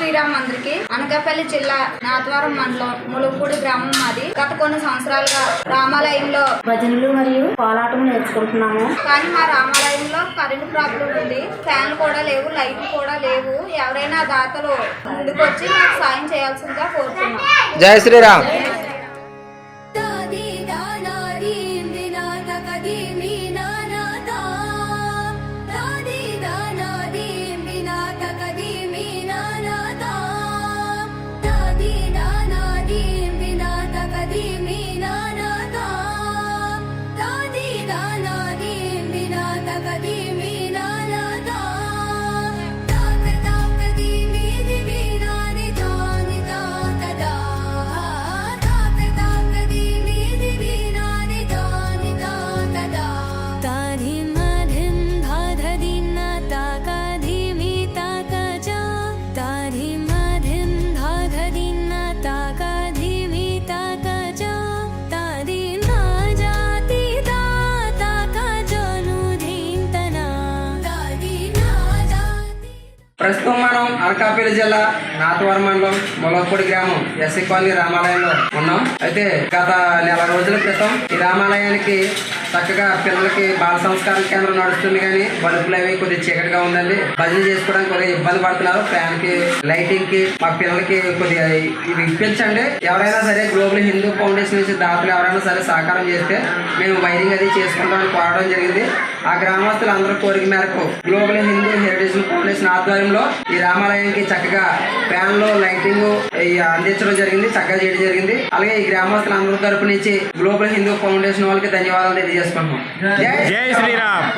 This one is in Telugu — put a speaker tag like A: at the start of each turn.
A: శ్రీరామ్ అందరికి అనకాపల్లి జిల్లా నాద్వారం మండలం ములుగుపూడి గ్రామం మాది. గత కొన్ని సంవత్సరాలుగా రామాలయంలో
B: భజనలు మరియు కోలాటం నేర్చుకుంటున్నాము.
A: కానీ మా రామాలయంలో కరెంట్ ప్రాబ్లం ఉంది. ఫ్యాన్లు కూడా లేవు లైట్లు కూడా లేవు. ఎవరైనా దాతలు ముందుకొచ్చి మాకు సాయం చేయాల్సిందిగా కోరుతున్నాం.
C: జై శ్రీరామ్. ప్రస్తుతం మనం అనకాపల్లి జిల్లా నాతవరం మండలం మొలపూడి గ్రామం ఎస్సీ కాలనీ రామాలయంలో ఉన్నాం. అయితే గత నెల రోజుల క్రితం ఈ రామాలయానికి చక్కగా పిల్లలకి బాల సంస్కార కేంద్రం నడుస్తుంది కానీ బల్బులు అవి కొద్దిగా చీకటిగా ఉందండి. భజన చేసుకోవడానికి కొద్దిగా ఇబ్బంది పడుతున్నారు. ఫ్యాన్కి లైటింగ్కి మా పిల్లలకి కొద్దిగా ఇవి ఇప్పించండి. ఎవరైనా సరే గ్లోబల్ హిందూ ఫౌండేషన్ నుంచి దాతలు ఎవరైనా సరే సహకారం చేస్తే మేము వైరింగ్ అది చేసుకుంటామని కోరడం జరిగింది. ఆ గ్రామస్తులు అందరూ కోరిక మేరకు గ్లోబల్ హిందూ హెరిటేజ్ ఫౌండేషన్ ఆధ్వర్యంలో ఈ రామాలయానికి చక్కగా ఫ్యాన్లు లైటింగ్ అందించడం జరిగింది. చక్కగా చేయడం జరిగింది. అలాగే ఈ గ్రామస్తులు అందరి తరపు నుంచి గ్లోబల్ హిందూ ఫౌండేషన్ వాళ్ళకి ధన్యవాదాలు తెలియజేసుకుంటున్నాం. జై
D: శ్రీరామ్.